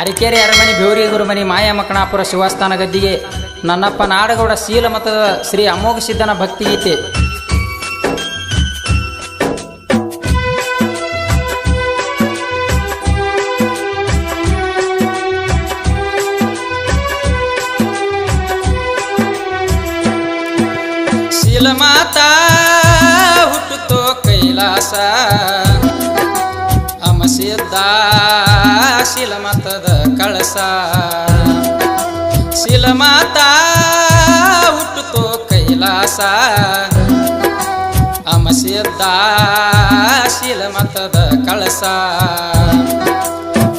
ಅರಿಕೆರೆ ಅರಮನೆ ಬೇವರಿ ಗುರುಮನಿ ಮಾಯಾ ಮಕ್ಕಣಾಪುರ, ಶಿವಸ್ಥಾನ ಗದ್ದಿಗೆ ನನ್ನಪ್ಪ ನಾಡಗೌಡ ಶೀಲ ಮತದ ಶ್ರೀ ಅಮೋಘ ಸಿದ್ಧನ ಭಕ್ತಿಗೀತೆ ಶೀಲ ಮಾತಾ ಹುಟ್ಟುತ್ತೋ ಕೈಲಾಸ. ಶಿಲ ಮತದ ಕಳಸ. ಶಿಲಮಾತ ಹುಟ್ಟುತೋ ಕೈಲಾಸ. ಅಮಸಿದ್ದ ಶಿಲಮತದ ಕಳಸ.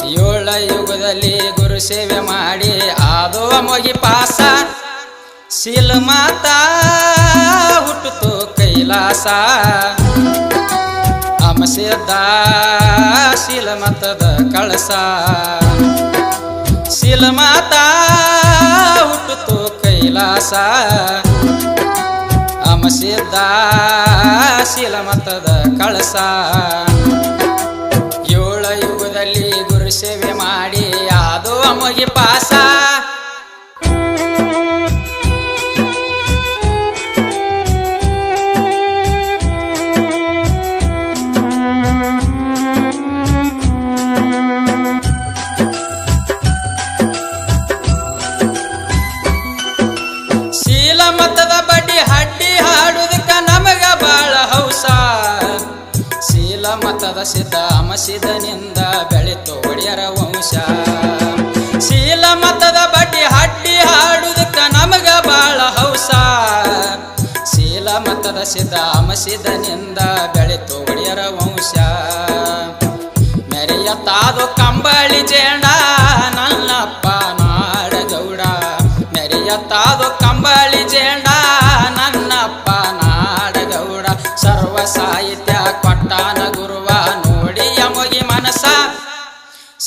ಏಳ ಯುಗದಲ್ಲಿ ಗುರು ಸೇವೆ ಮಾಡಿ ಆದೋ ಮೊಗಿ ಪಾಸ. ಶಿಲಮಾತ ಹುಟ್ಟುತೋ ಕೈಲಾಸ. ಅಮಸಿದ್ದ ಶೀಲ ಮತದ ಕಳಸ. ಶೀಲ ಮಾತಾ ಹುಟ್ಟುತ್ತೋ ಕೈಲಾಸ. ಅಮಸಿದ್ದ ಶೀಲ ಮತದ ಕಳಸ. ಮತದ ಸಿದ್ಧ ಅಮಸಿದನಿಂದ ಬೆಳಿತು ಒಡೆಯರ ವಂಶ. ಶೀಲ ಮತದ ಬಡ್ಡಿ ಹಡ್ಡಿ ಹಾಡುದಕ್ಕ ನಮಗ ಬಾಳ ಹೌಸ. ಶೀಲ ಮತದ ಸಿದ್ಧ ಮಸಿದನಿಂದ ಬೆಳೆತು ಒಡೆಯರ ವಂಶ. ಮೆರೆಯ ತಾದು ಕಂಬಳಿ ಜೇಣ ನನ್ನಪ್ಪ ನಾಡಗೌಡ. ಮೆರೆಯ ತಾದು ಕಂಬಳಿ ಜೇಣ ನನ್ನಪ್ಪ ನಾಡಗೌಡ. ಸರ್ವ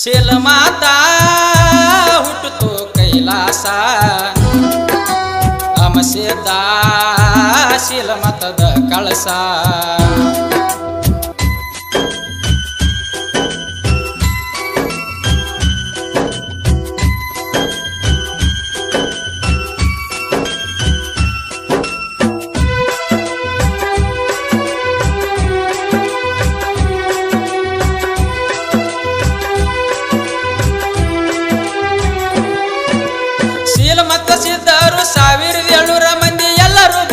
ಶಿಲ ಮಾತಾ ಹುಟ್ಟುತ್ತು ಕೈಲಾಸ. ಅಮಸಿದ್ದ ಶಿಲ ಮತದ ಕಳಸ.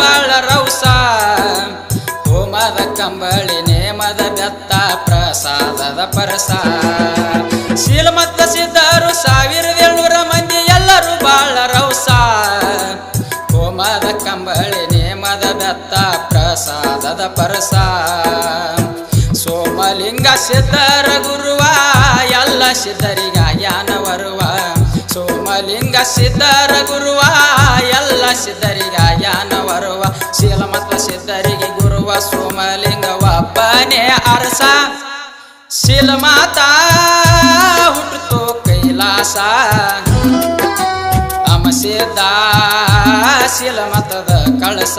ಬಾಳ ರೌಸ. ಹೋಮದ ಕಂಬಳಿ ನೇಮದ ಬೆತ್ತ ಪ್ರಸಾದದ ಪರಸ. ಶೀಲಮತ್ತ ಸಿದ್ಧರು ಸಾವಿರದ ಏಳ್ನೂರ ಮಂದಿ ಎಲ್ಲರೂ ಬಾಳ ರೌಸ. ಹೋಮದ ಕಂಬಳಿ ನೇಮದ ಬೆತ್ತ ಪ್ರಸಾದದ ಪರಸ. ಸೋಮಲಿಂಗ ಸಿದ್ಧರ ಗುರುವ, ಎಲ್ಲ ಸಿದ್ಧರಿಗ ಯಾನ ಸೋಮಲಿಂಗ ಸಿದ್ಧರ ಗುರುವ, ಎಲ್ಲ ಸಿದ್ಧರಿಗ ಯಾನ ಬರುವ. ಶೀಲ ಸಿದ್ಧರಿಗೆ ಗುರುವ ಸೋಮಲಿಂಗ ಒಬ್ಬನೇ ಅರಸ. ಶೀಲ ಮಾತಾ ಹುಟ್ಟುತ್ತೋ ಕೈಲಾಸ. ಅಮಸಿದ್ದ ಶೀಲ ಮತದ ಕಳಸ.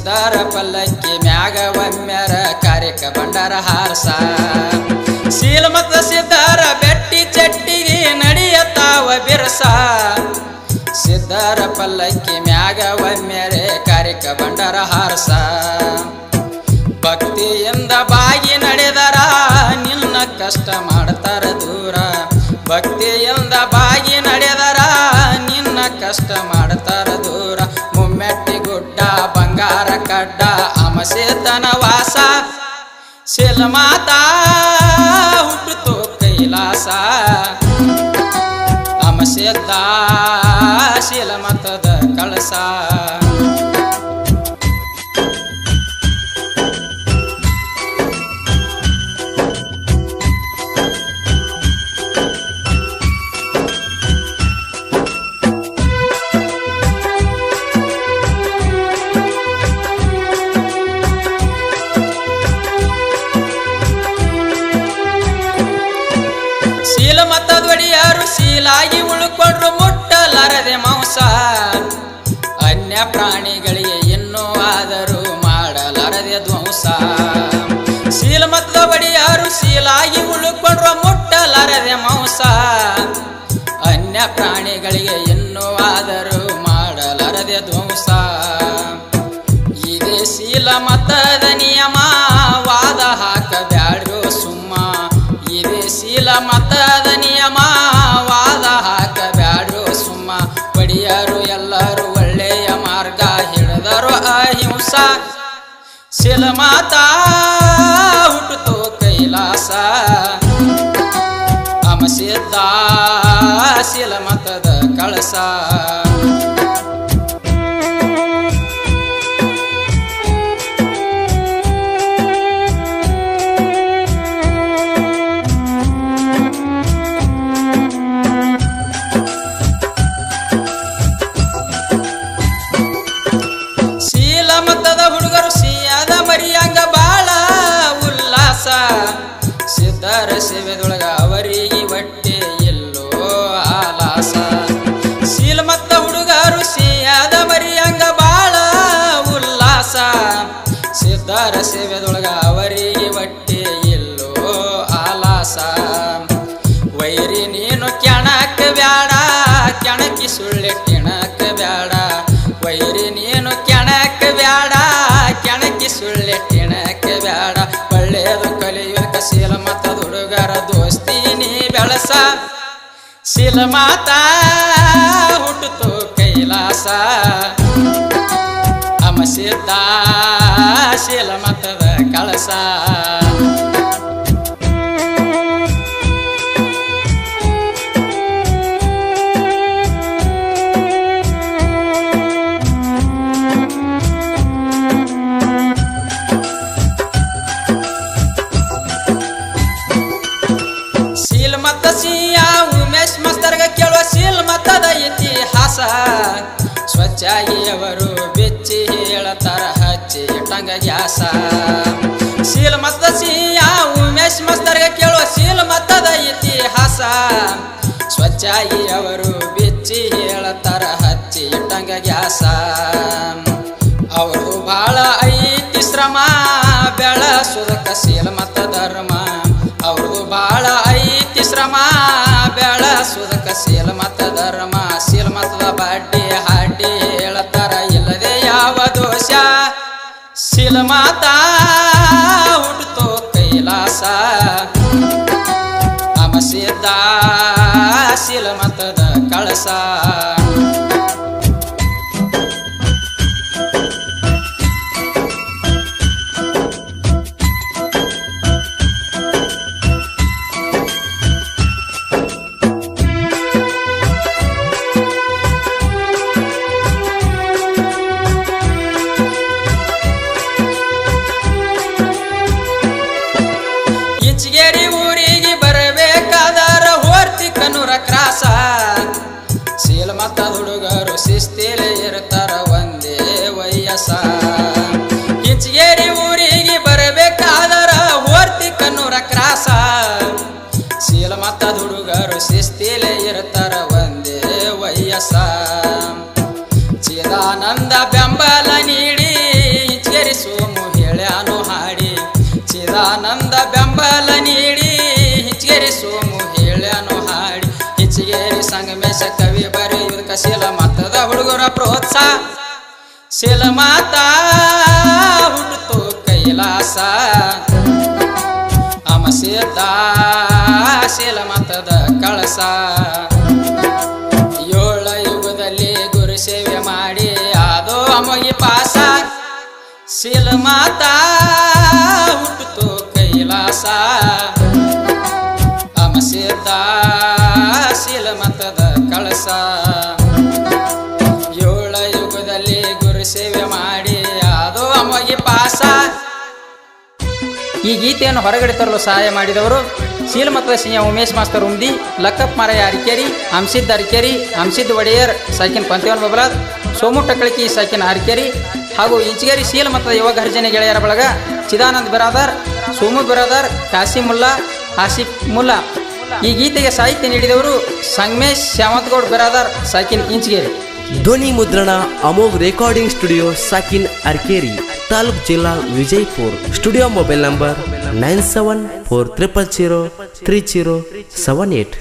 ಸಿದ್ಧರ ಪಲ್ಲಕ್ಕಿ ಮ್ಯಾಗ ಒಮ್ಮೆರ ಕಾರ್ಯಕ ಬಂಡರ ಹಾರಸ. ಶೀಲ ಮತ ಸಿದ್ಧಾರ ಬೆಟ್ಟಿ ಚಟ್ಟಿಗೆ ನಡೆಯತಾವ ಬಿರಸ. ಸಿದ್ಧಾರ ಪಲ್ಲಕ್ಕಿ ಮ್ಯಾಗ ಒಮ್ಮೆರೆ ಕಾರ್ಯಕ ಬಂಡರ ಹಾರಸ. ಭಕ್ತಿಯಿಂದ ಬಾಗಿ ನಡೆದರ ನಿನ್ನ ಕಷ್ಟ ಮಾಡ್ತಾರ ದೂರ. ಭಕ್ತಿಯಿಂದ ಬಾಗಿ ನಡೆದರ ನಿನ್ನ ಕಷ್ಟ ಕಡ್ಡ ಅಮಸೇತನ ವಾಸ. ಶಿಲ ಮಾತಾ ಹುಟ್ಟುತ್ತೋ ಕೈಲಾಸ. ಅಮಸೇತ ಶಿಲ ಮತದ ಕಳಸ. ಶೀಲ ಮತದೊಡಿಯಾರು ಶೀಲಾಗಿ ಉಳ್ಕೊಂಡ್ರು ಮುಟ್ಟಲಾರದೆ ಮಾಂಸ. ಅನ್ಯ ಪ್ರಾಣಿಗಳಿಗೆ ಇನ್ನೂ ಆದರೂ ಮಾಡಲಾರದೆ ಧ್ವಂಸ. ಶೀಲ ಮತದ ಒಡಿಯಾರು ಶೀಲಾಗಿ ಉಳ್ಕೊಂಡ್ರು ಮುಟ್ಟಲಾರದೆ ಮಾಂಸ. ಅನ್ಯ ಪ್ರಾಣಿಗಳಿಗೆ ಇನ್ನೂ ಆದರೂ ಮಾಡಲಾರದೆ ಧ್ವಂಸ. ಶಿಲ ಮಾತಾ ಹುಟ್ಟುತ್ತೋ ಕೈಲಾಸ. ಅಮಸೆದ್ದ ಶಿಲ ಮತದ ಕಳಸ. ಸಿಯಾದ ಮರಿಯಂಗ ಬಾಳ ಉಲ್ಲಾಸ. ಸಿದ್ಧರ ಸೇವೆದೊಳಗ ಅವರಿಗೆ ಬಟ್ಟೆ ಇಲ್ಲೋ ಆಲಾಸ. ವೈರಿ ನೀನು ಕೆಣಕ ಬ್ಯಾಡ, ಕೆಣಕಿ ಸುಳ್ಳೆ ಕೆಣಕ ಬ್ಯಾಡ. ವೈರಿ ನೀನು ಕೆಣಕ ಬ್ಯಾಡ, ಕೆಣಕಿ ಸುಳ್ಳೆ ಕೆಣಕ ಬ್ಯಾಡ. ಒಳ್ಳೆಯದು ಕಲಿಯುವ ಶೀಲ ಮತ ಹುಡುಗರ ದೋಸ್ತಿ ನೀ ಬೆಳಸ. ಶೀಲ ಮಾತಾ ಹುಟ್ಟುತ್ತೋ ಕೈಲಾಸ ಅಮಸಿದ್ದ ಶೀಲ ಮತದ ಕಳಸ ಶೀಲ್ ಮತ್ತ ಸಿಯ ಉಮೇಶ್ ಮಸ್ತರ್ಗ ಕೇಳುವ ಶೀಲ್ ಮತದ ಇತಿಹಾಸ ಅವರು ಬೆಚ್ಚಿ ಹೇಳತಾರ, ಹಚ್ಚಿ ಟಂಗ ಗ್ಯಾಸ. ಶೀಲ್ ಮತ್ತ ಸಿಯಾ ಉಮೇಶ್ ಮಸ್ತರ್ಗ ಕೇಳುವ ಶೀಲ ಮತದ ಇತಿಹಾಸ. ಸ್ವಚ್ಛಾಯಿಯವರು ಬೆಚ್ಚಿ ಹೇಳತಾರ, ಹಚ್ಚಿ ಟಂಗ ಗ್ಯಾಸ. ಅವರು ಬಹಳ ಐತಿ ಶ್ರಮ ಬೆಳಸುದಕ ಶೀಲ ಮತ ಧರ್ಮ. ಅವರು ಬಹಳ ಐತಿ ಶ್ರಮ ಬೆಳಸುದಕ ಶೀಲ ಮತ ಧರ್ಮ. ಶೀಲ ಮಾತಾ ಹುಟ್ಟುತ್ತೋ ಕೈಲಾಸ. ನಮ ಸೀತಾ ಮತದ ಕಳಸ. ಮತ್ತ ಹುಡುಗರು ಶಿಸ್ತಿಲೆ ಇರ್ತಾರ ಒಂದೇ ವಯಸ್ಸ. ಇಂಚಿಗೇರಿ ಊರಿಗೆ ಬರಬೇಕಾದರ ಹೋರ್ತಿ ಕನ್ನೂರ ಕ್ರಾಸ. ಶೀಲ ಮತ್ತ ಹುಡುಗರು ಶಿಸ್ತಿಲೆ ಇರ್ತಾರ ಒಂದೇ ವಯಸ್ಸ. ಚಿದಾನಂದ ಬೆಂಬಲ ನೀಡಿ ಇಂಚೇರಿ ಸೋಮು ಹೇಳ್ಯಾನು ಹಾಡಿ. ಚಿದಾನಂದ ಬೆಂಬಲ ನೀಡಿ ಹಿಚ್ಚಗೇರಿ ಸೋಮು ಹೇಳ್ಯಾನು ಹಿಚ್ಚಗೇರಿ ಸಂಗಮೇಶ ಕವಿ ಬರೆಯುವುದಕ್ಕ ಶೀಲ ಮತದ ಹುಡುಗರ ಪ್ರೋತ್ಸಾಹ ಶೀಲ ಮಾತಾ ಹುಟ್ಟುತ್ತೋ ಕೈಲಾಸ. ಅಮಸಿದ್ದ ಶೀಲ ಮತದ ಕಳಸ. ಏಳ ಯುಗದಲ್ಲಿ ಗುರು ಸೇವೆ ಮಾಡಿ ಅದು ಅಮಗಿ ಪಾಸ. ಶೀಲ ಮಾತಾ ಕೈಲಾಸಾ. ಕೈಲಾಸ ಅಮಸಿದ್ದ ಶೀಲ ಮತದ ಕಳಸ. ಏಳ ಯುಗದಲ್ಲಿ ಗುರು ಸೇವೆ ಮಾಡಿ ಅದು ಅಮೋಗಿ ಪಾಸ. ಈ ಗೀತೆಯನ್ನು ಹೊರಗಡೆ ತರಲು ಸಹಾಯ ಮಾಡಿದವರು ಶೀಲಮತದ ಸಿಂಹ ಉಮೇಶ್ ಮಾಸ್ತರ್ ಉಂದಿ ಲಕ್ಕಪ್ಪ ಮಾರಯ್ಯ ಅರಿಕೇರಿ ಹಂಸಿದ್ದ ಅರಿಕೇರಿ ಹಂಸಿದ್ದ ಒಡೆಯರ್ ಸಾಕಿನ ಪಂತೇವನ್ ಬಬಲಾದ್, ಸೋಮು ಟಕ್ಕಳಿಕಿ ಸಾಕಿನ ಅರಿಕೇರಿ ಹಾಗೂ ಇಂಚಗೇರಿ ಶೀಲಮತದ ಯುವ ಗರ್ಜನೆ ಗೆಳೆಯರ ಬಳಗ ಚಿದಾನಂದ್ ಬಿರಾದರ್, ಸೋಮು ಬಿರಾದರ್, ಕಾಸಿಮುಲ್ಲಾ, ಆಸಿಫ್ ಮುಲ್ಲಾ. ಈ ಗೀತೆಗೆ ಸಾಹಿತ್ಯ ನೀಡಿದವರು ಸಂಗಮೇಶ್, ಶ್ಯಾಮತ್ಗೌಡ್ ಬರಾದರ್ ಸಾಕಿನ್ ಇಂಚ್ಗೇರಿ. ಧ್ವನಿ ಮುದ್ರಣ, ಅಮೋಘ್ ರೆಕಾರ್ಡಿಂಗ್ ಸ್ಟುಡಿಯೋ, ಸಾಕಿನ್ ಅರ್ಕೇರಿ, ತಾಲೂಕ್ ಜಿಲ್ಲಾ Vijayapur. Studio mobile number nine seven four triple zero three zero seven eight.